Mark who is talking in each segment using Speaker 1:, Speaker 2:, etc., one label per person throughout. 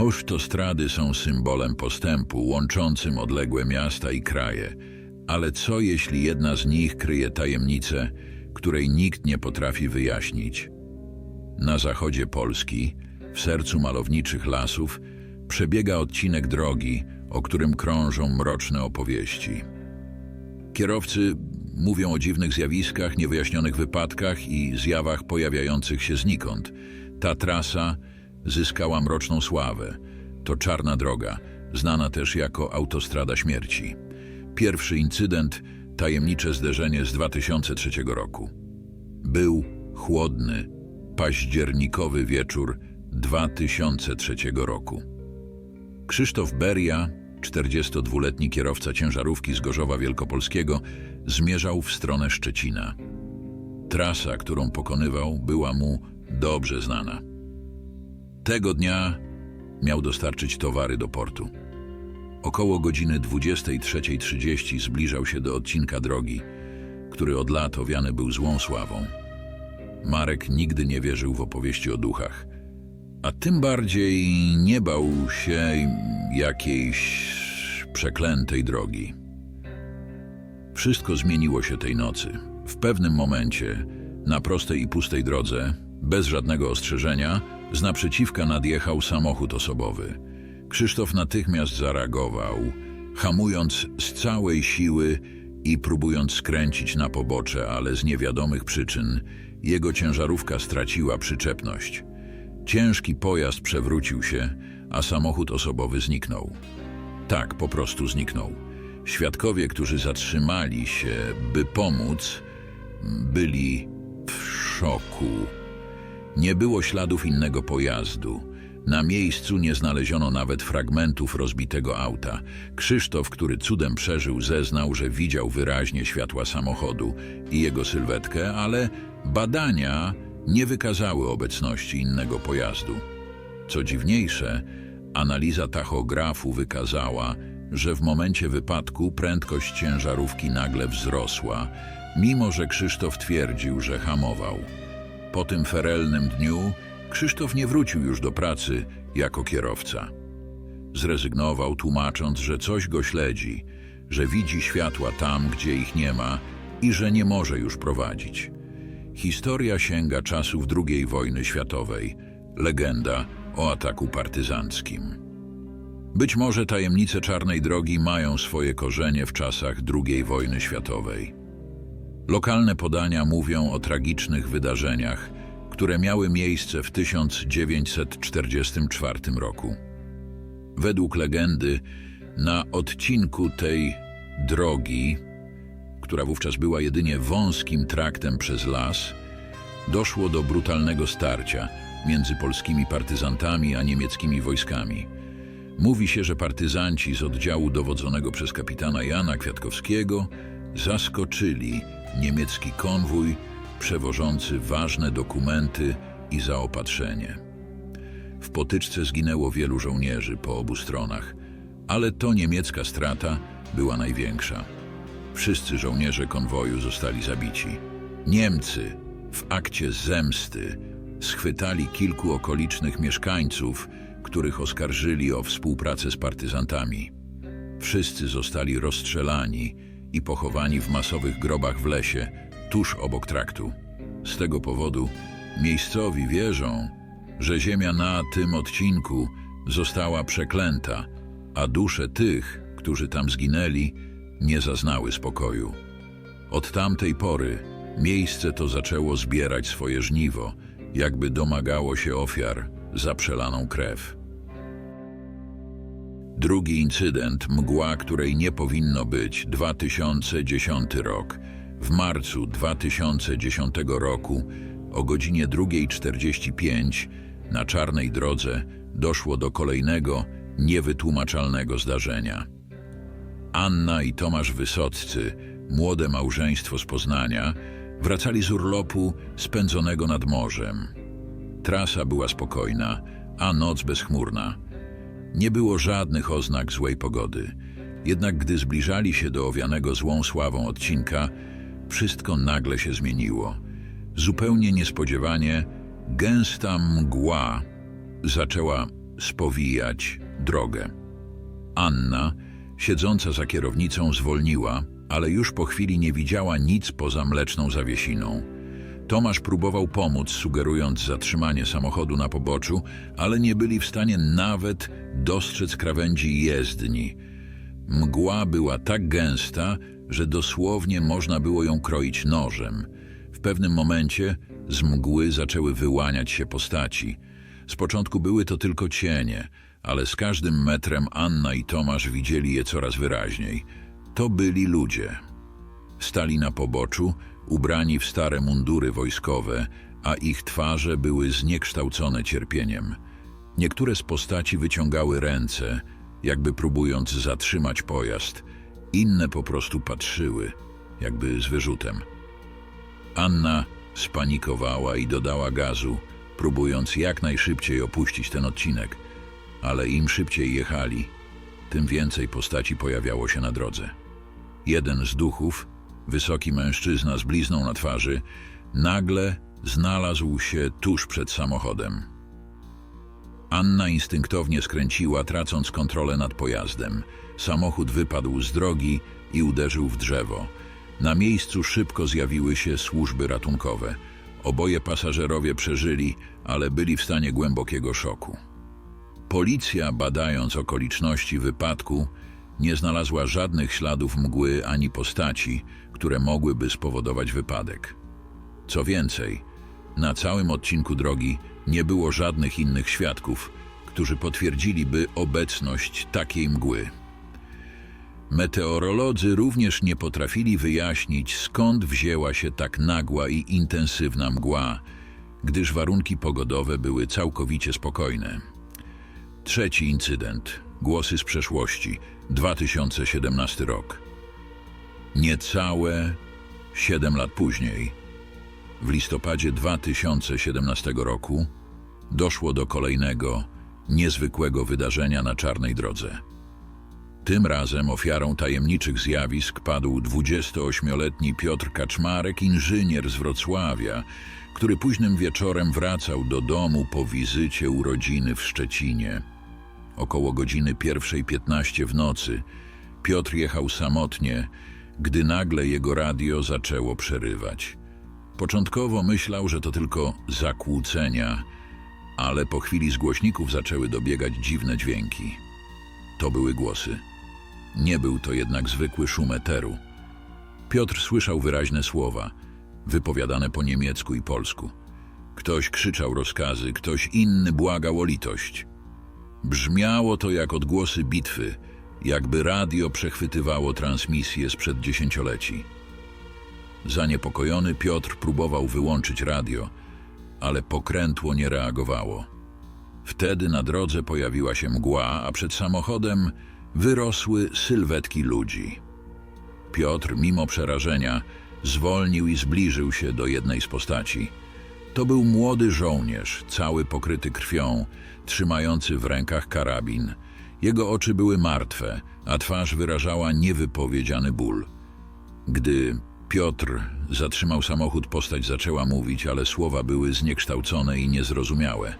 Speaker 1: Autostrady są symbolem postępu łączącym odległe miasta i kraje, ale co jeśli jedna z nich kryje tajemnicę, której nikt nie potrafi wyjaśnić? Na zachodzie Polski, w sercu malowniczych lasów, przebiega odcinek drogi, o którym krążą mroczne opowieści. Kierowcy mówią o dziwnych zjawiskach, niewyjaśnionych wypadkach i zjawach pojawiających się znikąd. Ta trasa zyskała mroczną sławę. To czarna droga, znana też jako autostrada śmierci. Pierwszy incydent, tajemnicze zderzenie z 2003 roku. Był chłodny, październikowy wieczór 2003 roku. Krzysztof Beria, 42-letni kierowca ciężarówki z Gorzowa Wielkopolskiego, zmierzał w stronę Szczecina. Trasa, którą pokonywał, była mu dobrze znana. Tego dnia miał dostarczyć towary do portu. Około godziny 23.30 zbliżał się do odcinka drogi, który od lat owiany był złą sławą. Marek nigdy nie wierzył w opowieści o duchach, a tym bardziej nie bał się jakiejś przeklętej drogi. Wszystko zmieniło się tej nocy. W pewnym momencie, na prostej i pustej drodze, bez żadnego ostrzeżenia, z naprzeciwka nadjechał samochód osobowy. Krzysztof natychmiast zareagował, hamując z całej siły i próbując skręcić na pobocze, ale z niewiadomych przyczyn jego ciężarówka straciła przyczepność. Ciężki pojazd przewrócił się, a samochód osobowy zniknął. Tak, po prostu zniknął. Świadkowie, którzy zatrzymali się, by pomóc, byli w szoku. Nie było śladów innego pojazdu. Na miejscu nie znaleziono nawet fragmentów rozbitego auta. Krzysztof, który cudem przeżył, zeznał, że widział wyraźnie światła samochodu i jego sylwetkę, ale badania nie wykazały obecności innego pojazdu. Co dziwniejsze, analiza tachografu wykazała, że w momencie wypadku prędkość ciężarówki nagle wzrosła, mimo że Krzysztof twierdził, że hamował. Po tym ferelnym dniu Krzysztof nie wrócił już do pracy jako kierowca. Zrezygnował, tłumacząc, że coś go śledzi, że widzi światła tam, gdzie ich nie ma i że nie może już prowadzić. Historia sięga czasów II wojny światowej, legenda o ataku partyzanckim. Być może tajemnice Czarnej Drogi mają swoje korzenie w czasach II wojny światowej. Lokalne podania mówią o tragicznych wydarzeniach, które miały miejsce w 1944 roku. Według legendy, na odcinku tej drogi, która wówczas była jedynie wąskim traktem przez las, doszło do brutalnego starcia między polskimi partyzantami a niemieckimi wojskami. Mówi się, że partyzanci z oddziału dowodzonego przez kapitana Jana Kwiatkowskiego zaskoczyli niemiecki konwój przewożący ważne dokumenty i zaopatrzenie. W potyczce zginęło wielu żołnierzy po obu stronach, ale to niemiecka strata była największa. Wszyscy żołnierze konwoju zostali zabici. Niemcy w akcie zemsty schwytali kilku okolicznych mieszkańców, których oskarżyli o współpracę z partyzantami. Wszyscy zostali rozstrzelani i pochowani w masowych grobach w lesie, tuż obok traktu. Z tego powodu miejscowi wierzą, że ziemia na tym odcinku została przeklęta, a dusze tych, którzy tam zginęli, nie zaznały spokoju. Od tamtej pory miejsce to zaczęło zbierać swoje żniwo, jakby domagało się ofiar za przelaną krew. Drugi incydent, mgła, której nie powinno być, 2010 rok. W marcu 2010 roku o godzinie 2.45 na czarnej drodze doszło do kolejnego, niewytłumaczalnego zdarzenia. Anna i Tomasz Wysoccy, młode małżeństwo z Poznania, wracali z urlopu spędzonego nad morzem. Trasa była spokojna, a noc bezchmurna. Nie było żadnych oznak złej pogody. Jednak gdy zbliżali się do owianego złą sławą odcinka, wszystko nagle się zmieniło. Zupełnie niespodziewanie gęsta mgła zaczęła spowijać drogę. Anna, siedząca za kierownicą, zwolniła, ale już po chwili nie widziała nic poza mleczną zawiesiną. Tomasz próbował pomóc, sugerując zatrzymanie samochodu na poboczu, ale nie byli w stanie nawet dostrzec krawędzi jezdni. Mgła była tak gęsta, że dosłownie można było ją kroić nożem. W pewnym momencie z mgły zaczęły wyłaniać się postaci. Z początku były to tylko cienie, ale z każdym metrem Anna i Tomasz widzieli je coraz wyraźniej. To byli ludzie. Stali na poboczu, ubrani w stare mundury wojskowe, a ich twarze były zniekształcone cierpieniem. Niektóre z postaci wyciągały ręce, jakby próbując zatrzymać pojazd, inne po prostu patrzyły, jakby z wyrzutem. Anna spanikowała i dodała gazu, próbując jak najszybciej opuścić ten odcinek, ale im szybciej jechali, tym więcej postaci pojawiało się na drodze. Jeden z duchów, wysoki mężczyzna z blizną na twarzy, nagle znalazł się tuż przed samochodem. Anna instynktownie skręciła, tracąc kontrolę nad pojazdem. Samochód wypadł z drogi i uderzył w drzewo. Na miejscu szybko zjawiły się służby ratunkowe. Oboje pasażerowie przeżyli, ale byli w stanie głębokiego szoku. Policja, badając okoliczności wypadku, nie znalazła żadnych śladów mgły ani postaci, które mogłyby spowodować wypadek. Co więcej, na całym odcinku drogi nie było żadnych innych świadków, którzy potwierdziliby obecność takiej mgły. Meteorolodzy również nie potrafili wyjaśnić, skąd wzięła się tak nagła i intensywna mgła, gdyż warunki pogodowe były całkowicie spokojne. Trzeci incydent. Głosy z przeszłości. 2017 rok. Niecałe 7 lat później, w listopadzie 2017 roku, doszło do kolejnego, niezwykłego wydarzenia na czarnej drodze. Tym razem ofiarą tajemniczych zjawisk padł 28-letni Piotr Kaczmarek, inżynier z Wrocławia, który późnym wieczorem wracał do domu po wizycie urodziny w Szczecinie. Około godziny 1.15 w nocy Piotr jechał samotnie, gdy nagle jego radio zaczęło przerywać. Początkowo myślał, że to tylko zakłócenia, ale po chwili z głośników zaczęły dobiegać dziwne dźwięki. To były głosy. Nie był to jednak zwykły szum eteru. Piotr słyszał wyraźne słowa, wypowiadane po niemiecku i polsku. Ktoś krzyczał rozkazy, ktoś inny błagał o litość. Brzmiało to jak odgłosy bitwy, jakby radio przechwytywało transmisję sprzed dziesięcioleci. Zaniepokojony Piotr próbował wyłączyć radio, ale pokrętło nie reagowało. Wtedy na drodze pojawiła się mgła, a przed samochodem wyrosły sylwetki ludzi. Piotr, mimo przerażenia, zwolnił i zbliżył się do jednej z postaci. To był młody żołnierz, cały pokryty krwią, trzymający w rękach karabin. Jego oczy były martwe, a twarz wyrażała niewypowiedziany ból. Gdy Piotr zatrzymał samochód, postać zaczęła mówić, ale słowa były zniekształcone i niezrozumiałe.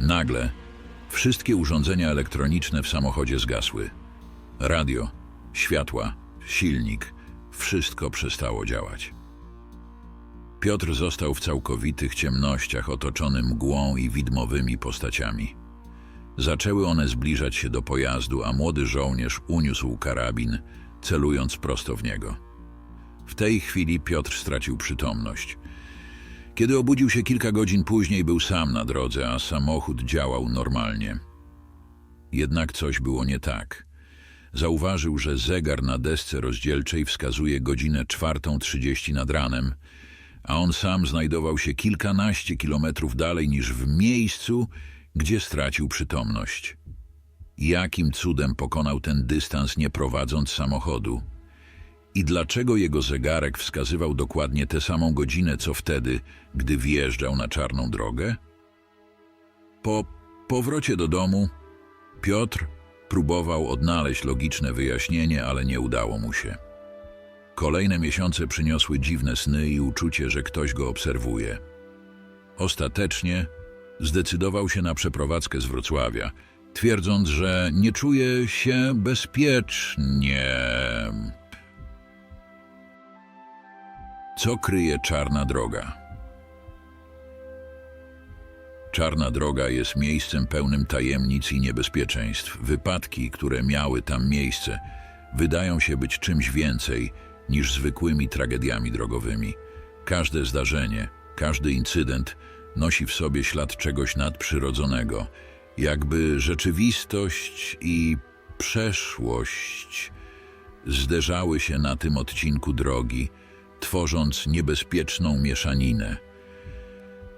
Speaker 1: Nagle wszystkie urządzenia elektroniczne w samochodzie zgasły. Radio, światła, silnik, wszystko przestało działać. Piotr został w całkowitych ciemnościach, otoczony mgłą i widmowymi postaciami. Zaczęły one zbliżać się do pojazdu, a młody żołnierz uniósł karabin, celując prosto w niego. W tej chwili Piotr stracił przytomność. Kiedy obudził się kilka godzin później, był sam na drodze, a samochód działał normalnie. Jednak coś było nie tak. Zauważył, że zegar na desce rozdzielczej wskazuje godzinę 4.30 nad ranem, a on sam znajdował się kilkanaście kilometrów dalej niż w miejscu, gdzie stracił przytomność. Jakim cudem pokonał ten dystans nie prowadząc samochodu? I dlaczego jego zegarek wskazywał dokładnie tę samą godzinę, co wtedy, gdy wjeżdżał na czarną drogę? Po powrocie do domu Piotr próbował odnaleźć logiczne wyjaśnienie, ale nie udało mu się. Kolejne miesiące przyniosły dziwne sny i uczucie, że ktoś go obserwuje. Ostatecznie zdecydował się na przeprowadzkę z Wrocławia – twierdząc, że nie czuje się bezpiecznie. Co kryje czarna droga? Czarna droga jest miejscem pełnym tajemnic i niebezpieczeństw. Wypadki, które miały tam miejsce, wydają się być czymś więcej niż zwykłymi tragediami drogowymi. Każde zdarzenie, każdy incydent nosi w sobie ślad czegoś nadprzyrodzonego, jakby rzeczywistość i przeszłość zderzały się na tym odcinku drogi, tworząc niebezpieczną mieszaninę.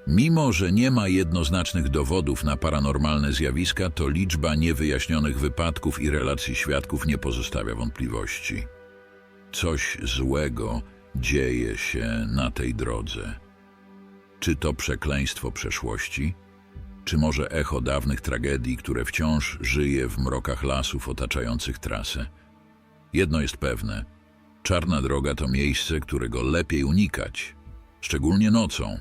Speaker 1: Mimo, że nie ma jednoznacznych dowodów na paranormalne zjawiska, to liczba niewyjaśnionych wypadków i relacji świadków nie pozostawia wątpliwości. Coś złego dzieje się na tej drodze. Czy to przekleństwo przeszłości? Czy może echo dawnych tragedii, które wciąż żyje w mrokach lasów otaczających trasę? Jedno jest pewne: czarna droga to miejsce, którego lepiej unikać, szczególnie nocą.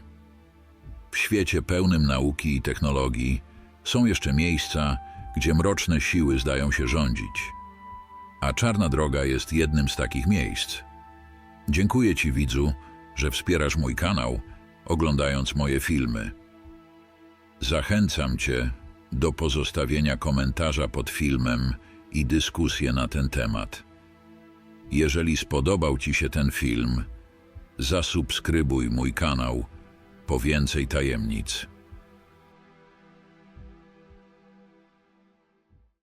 Speaker 1: W świecie pełnym nauki i technologii są jeszcze miejsca, gdzie mroczne siły zdają się rządzić. A czarna droga jest jednym z takich miejsc. Dziękuję Ci, widzu, że wspierasz mój kanał, oglądając moje filmy. Zachęcam Cię do pozostawienia komentarza pod filmem i dyskusję na ten temat. Jeżeli spodobał Ci się ten film, zasubskrybuj mój kanał po więcej tajemnic.